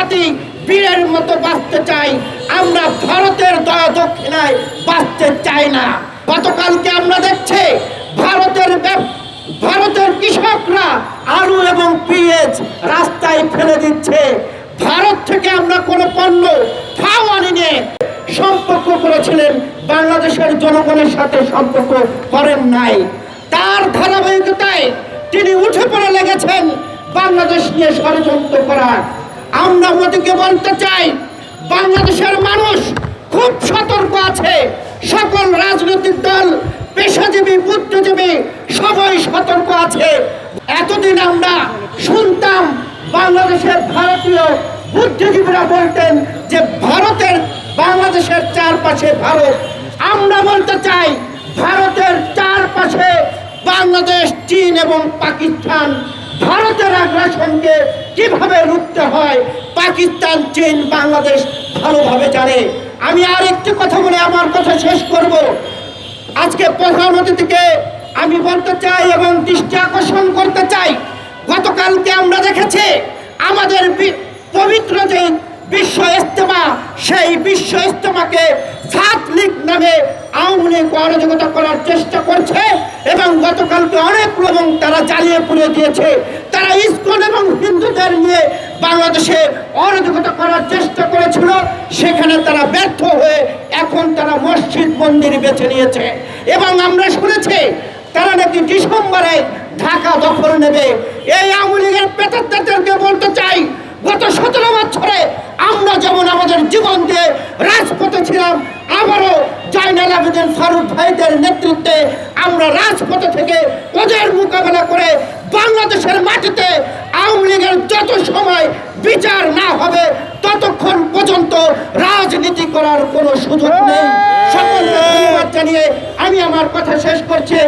জাতি বীরের মতো বাঁচতে চাই। আমরা ভারতের দয়া দক্ষিণায় বাঁচতে চাই না। গতকালকে আমরা দেখছি ভারতের ভারতের কৃষকরা আলু এবং পেঁয়াজ রাস্তায় ফেলে দিচ্ছে। ভারত থেকে আমরা কোনো পণ্য, ফাও আনিনি। সম্পর্ক করেছিলেন বাংলাদেশের জনগণের সাথে সম্পর্ক করেন নাই। তার ধারাবাহিকতায় তিনি উঠে পড়ে লেগেছেন বাংলাদেশ নিয়ে ষড়যন্ত্র করার। আমরা মোদীকে বলতে চাই, বাংলাদেশের মানুষ খুব সতর্ক আছে। সকল রাজনৈতিক দল, পেশাজীবী, বুদ্ধিজীবী, সবাই সতর্ক আছে। এতদিন আমরা শুনতাম বাংলাদেশের ভারতীয় বুদ্ধিজীবীরা বলতেন যে, ভারতের, বাংলাদেশের চারপাশে ভারত। আমরা বলতে চাই, ভারতের চারপাশে বাংলাদেশ, চীন এবং পাকিস্তান ভারতের আগ্রাসনকে কীভাবে রুখতে হয়, পাকিস্তান, চীন, বাংলাদেশ ভালোভাবে জানে। আমি আর একটি কথা বলে আমার কথা শেষ করব। আজকে প্রধান অতিথিকে আমি বলতে চাই এবং দৃষ্টি আকর্ষণ করতে চাই। গতকালকে আমরা দেখেছি আমাদের পবিত্র যে বিশ্ব ইস্তেমা সেই বিশ্ব ইস্তেমাকে সাত লীগ নামে আওয়ামী লীগ অরাজকতা করার চেষ্টা করছে এবং গতকালকে অনেক এবং তারা জ্বালিয়ে পুড়ে দিয়েছে। তারা ইস্কন এবং হিন্দুদের নিয়ে বাংলাদেশে অরাজকতা করার চেষ্টা করেছিল। সেখানে তারা ব্যর্থ হয়ে এখন তারা মসজিদ, মন্দির বেছে নিয়েছে। এবং আমরা শুনেছি, তারা নাকি ডিসেম্বরে ঢাকা দখল নেবে। এই আওয়ামী লীগের পেতাত্তাদেরকে বলতে চাই, গত সতেরো বছরে আমরা যেমন আমাদের জীবন দিয়ে রাজপথে জয়নাল ফারুক ভাইদের নেতৃত্বে আমরা রাজপথে থেকে ওদের মোকাবেলা করে বাংলাদেশের মাটিতে আওয়ামী লীগের যত সময় বিচার না হবে, ততক্ষণ পর্যন্ত রাজনীতি করার কোনো সুযোগ নেই। সকলকে ধন্যবাদ জানিয়ে আমি আমার কথা শেষ করছি।